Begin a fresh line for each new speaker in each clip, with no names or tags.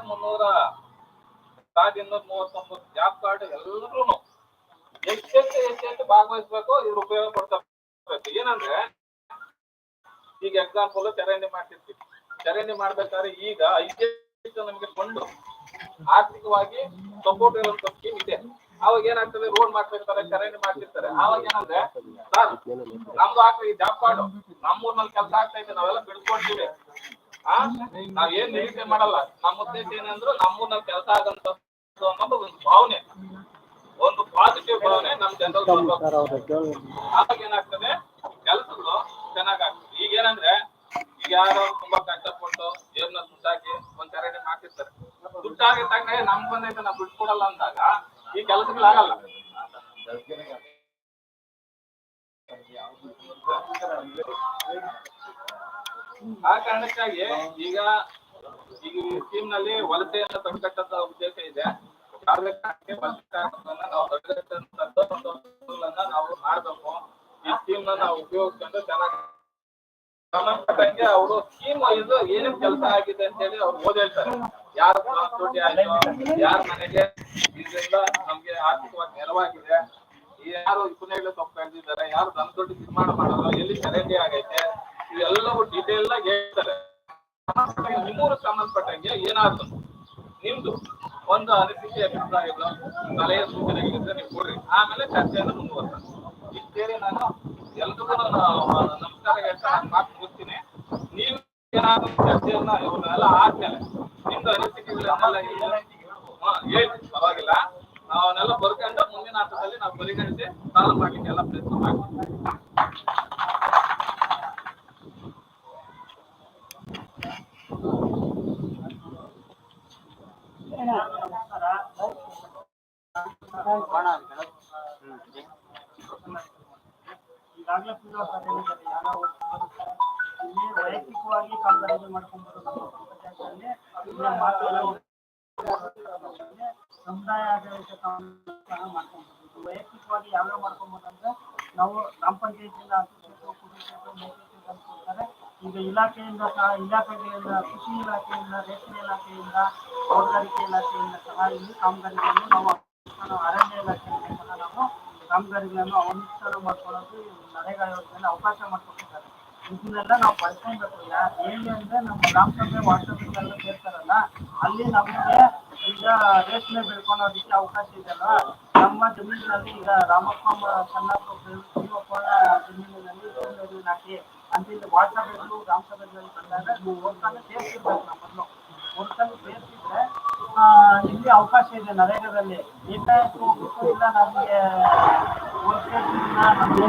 ಸಾವಿರದ ಮುನ್ನೂರ ಸಾವಿರದ ಇನ್ನೂರ ಮೂವತ್ತೊಂಬತ್ತು ಜಾಬ್ ಕಾರ್ಡ್ ಎಲ್ಲರೂ ಎಷ್ಟೆಷ್ಟು ಎಷ್ಟೆಷ್ಟು ಭಾಗವಹಿಸ್ಬೇಕು ಇವ್ರು ಉಪಯೋಗ ಪಡ್ಕೋಬೇಕು ಏನಂದ್ರೆ, ಈಗ ಎಕ್ಸಾಂಪಲ್ ಚರಂಡಿ ಮಾಡ್ತಿರ್ತೀವಿ. ಚರಂಡಿ ಮಾಡ್ಬೇಕಾದ್ರೆ ಈಗ ಐದು ನಮಗೆ ಕೊಂಡು ಆರ್ಥಿಕವಾಗಿ ಸಪೋರ್ಟ್ ಇರುವಂತ ಸ್ಕೀಮ್ ಇದೆ. ಅವಾಗ ಏನಾಗ್ತದೆ? ರೋಡ್ ಮಾಡ್ತಿರ್ತಾರೆ, ಚರಂಡಿ ಮಾಡ್ತಿರ್ತಾರೆ. ಅವಾಗ ಏನಂದ್ರೆ ನಮ್ದು ಆಗ್ತದೆ ಜಾಬ್ ಕಾರ್ಡು ನಮ್ಮೂರ್ನಲ್ಲಿ ಕೆಲಸ ಆಗ್ತಾ ಇದೆ, ನಾವೆಲ್ಲ ಬಿಡ್ಕೊಳ್ತೀವಿ ನಾವ್ ಏನ್ ನಿರೀಕ್ಷೆ ಮಾಡಲ್ಲ. ನಮ್ಮ ಉದ್ದೇಶ ಏನಂದ್ರು ನಮ್ಮ ನಮ್ ಕೆಲಸ ಆಗಂತ ಅನ್ನೋದು ಒಂದು ಭಾವನೆ. ಒಂದು ಪಾಸಿಟಿವ್ ಭಾವನೆ ನಮ್ ಜನರಲ್ಲಿ ಆವಾಗ ಏನಾಗ್ತದೆ? ಕೆಲಸಗಳು ಚೆನ್ನಾಗಾಗ್ತದೆ ಈಗ ಏನಂದ್ರೆ ಈಗ ಯಾರೋ ತುಂಬಾ ಕಷ್ಟಪಟ್ಟು ಜೇಬ್ನ ದುಡ್ಡಾಕಿ ಒಂದ್ ಚರಂಡಿ ಹಾಕಿರ್ತಾರೆ. ದುಡ್ಡಾಗಿ ತಗೊಂಡ್ರೆ ನಮ್ ಬಂದೈತೆ ನಾವ್ ಬಿಟ್ಕೊಡಲ್ಲ ಅಂದಾಗ ಈ ಕೆಲಸಗಳಾಗಲ್ಲ ಆ ಕಾರಣಕ್ಕಾಗಿ ಈಗ ಈಗ ಈ ಸ್ಕೀಮ್ನಲ್ಲಿ ವಲಸೆಯನ್ನ ತಡೆಗಟ್ಟಂತ ಉದ್ದೇಶ ಇದೆ. ನಾವು ಮಾಡ್ಬೇಕು. ಈ ಸ್ಕೀಮ್ನ ನಾವು ಉಪಯೋಗಿಸ್ಕೊಂಡು ಚೆನ್ನಾಗಿ ಸಂಬಂಧಪಟ್ಟಂಗೆ ಅವರು ಸ್ಕೀಮ್ ಇದು ಏನೇನ್ ಕೆಲಸ ಆಗಿದೆ ಅಂತ ಹೇಳಿ ಅವ್ರು ಓದ್ ಹೇಳ್ತಾರೆ. ಯಾರ ದುಡ್ಡು ಆಯ್ತು, ಯಾರ ಮನೆಗೆ ಇದರಿಂದ ನಮ್ಗೆ ಆರ್ಥಿಕವಾಗಿ ನೆರವಾಗಿದೆ ಯಾರು ಇಪ್ಪನೇಳು ಸೊಪ್ಪು ಕಳೆದಿದ್ದಾರೆ ಯಾರು ದನ ದೊಡ್ಡ ನಿರ್ಮಾಣ ಮಾಡಲ್ಲ, ಎಲ್ಲಿ ಚರಂಡಿ ಆಗೈತೆ ಇವೆಲ್ಲವೂ ಡೀಟೇಲ್ ಆಗಿ ಹೇಳ್ತಾರೆ. ನಿಮ್ಮೂರು ಸಂಬಂಧಪಟ್ಟಂಗೆ ಏನಾದ್ರು ನಿಮ್ದು ಒಂದು ಅನಿಸಿಕೆ, ಅಭಿಪ್ರಾಯಗಳು ಸಲಹೆ ಸೂಚನೆಗಳಿದ್ರೆ ನೀವು ಕೊಡ್ರಿ. ಆಮೇಲೆ ಚರ್ಚೆಯನ್ನು ಮುಂದುವರ್ತಾರೆ ಇಷ್ಟೇರಿ ನಾನು ಎಲ್ರಿಗೂ ನಾನು ನಮಸ್ಕಾರ ಹೇಳ್ತಾ ನಾನು ಮಾತು ಮುಗಿಸ್ತೀನಿ. ನೀವು ಏನಾದ್ರು ಚರ್ಚೆಯನ್ನ ಇವನ್ನೆಲ್ಲ ಆದ್ಮೇಲೆ ನಿಮ್ದು ಅನಿಸಿಕೆಗಳನ್ನೆಲ್ಲ ಹೇಳಿ, ಪರವಾಗಿಲ್ಲ. ನಾವನ್ನೆಲ್ಲ ಬರ್ಕೊಂಡು ಮುಂದಿನ ಹಂತದಲ್ಲಿ ನಾವು ಪರಿಗಣಿಸಿ ಸಾಲ ಮಾಡ್ಲಿಕ್ಕೆ ಎಲ್ಲ ಪ್ರಯತ್ನ ಮಾಡ್ತೀವಿ.
ವೈಯಕ್ತಿಕವಾಗಿ ಮಾಡ್ಕೊಂಡು ಸಮುದಾಯ ವೈಯಕ್ತಿಕವಾಗಿ ಯಾವ್ಯಾವ ಮಾಡ್ಕೊಂಬೋದಂದ್ರೆ ನಾವು ಗ್ರಾಮ ಪಂಚಾಯತಿಯಿಂದ ಕೊಡ್ತಾರೆ ಈಗ ಇಲಾಖೆಯಿಂದ ಇಲಾಖೆಗಳಿಂದ ಕೃಷಿ ಇಲಾಖೆಯಿಂದ, ರೇಷ್ಮೆ ಇಲಾಖೆಯಿಂದ, ತೋಟಗಾರಿಕೆ ಇಲಾಖೆಯಿಂದ ಸಹ ಇಲ್ಲಿ ಕಾಮಗಾರಿಗಳನ್ನು ನಾವು ನಾವು ಅರಣ್ಯ ಇಲಾಖೆಯಿಂದ ನಾವು ಕಾಮಗಾರಿಗಳನ್ನು ಅನುಷ್ಠಾನ ಮಾಡ್ಕೊಳ್ಳೋದು ನರೇಗಾ ಯೋಜನೆಯಲ್ಲಿ ಅವಕಾಶ ಮಾಡ್ಕೊಟ್ಟಿದ್ದಾರೆ. ಇದನ್ನೆಲ್ಲ ನಾವು ಪಡ್ಕೊಬೇಕು ಏನು ಅಂದ್ರೆ ನಮ್ಮ ಗ್ರಾಮ ಸಭೆ ವಾಟ್ಸಪ್ಗೆಲ್ಲ ಸೇರ್ತಾರಲ್ಲ ಅಲ್ಲಿ ನಮಗೆ ಈಗ ರೇಷ್ಮೆ ಬೆಳ್ಕೊಳೋದಕ್ಕೆ ಅವಕಾಶ ಇದೆಯಲ್ಲ, ನಮ್ಮ ಜಮೀನಿನಲ್ಲಿ ಈಗ ರಾಮಪ್ಪ ಸಣ್ಣಪ್ಪ ಜಮೀನಿನಲ್ಲಿ ರೇಷ್ಮೆ ಹಾಕಿ ಅಂತ ಇಲ್ಲಿ ಗ್ರಾಮ ಸಭೆಗಳಲ್ಲಿ ಬಂದಾಗ ನೀವು ಓದ್ತಾನೆ ಸೇರ್ತಿರ್ಬೇಕು ನಮ್ಮನ್ನು ಓದ್ತಾನೆ ಸೇರ್ತಿದ್ರೆ ಇಲ್ಲಿ ಅವಕಾಶ ಇದೆ ನರೇಗಾದಲ್ಲಿ. ಏಕಾಏಕಿ ಹೋಗ್ಬಿಟ್ಟು ಇಲ್ಲ ನಮಗೆ ಓದ್ತಿರ್ಲಿಲ್ಲ, ನಮ್ಗೆ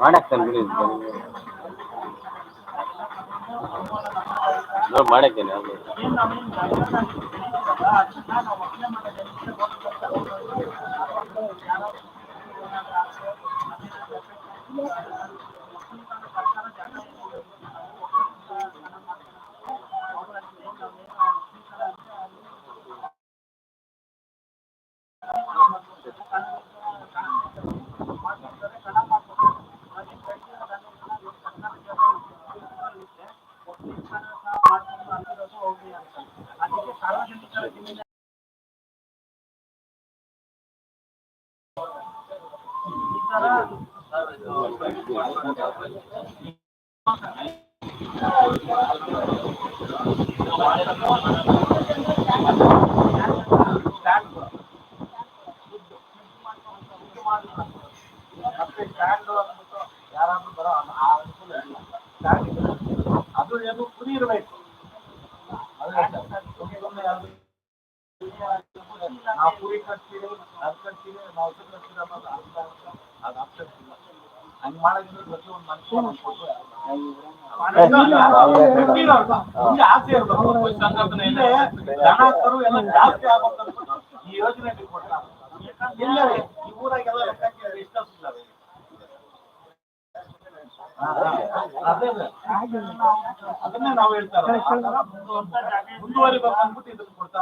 ಮಾಡ್ತಾರೆ ವಾಟ್ಸಪ್ ಸ್ಟಾರ್ಟ್ ಮಾಡ್ತಾರೆ
ಮಾಡಕ್ಕೆ ಯಾರಾದ್ರೂ ಬರೋ ಆ ಅನುಕೂಲ ಅದು ಏನು ಗುರಿ ಇರಬೇಕು ನಾವು ಪೂರಿ ಕಟ್ತೀವಿ ಅದು ಕಟ್ತೀವಿ ನಾವು ಔಷಧ ಕಟ್ತೀವಿ ಅನ್ನೋದು ಅಂತ ಈ ಯೋಜನೆ ಅದನ್ನೇ ನಾವು ಹೇಳ್ತಾರೆ ಮುಂದುವರಿಬೇಕು ಅಂದ್ಬಿಟ್ಟು ಇದನ್ನ
ಕೊಡ್ತಾ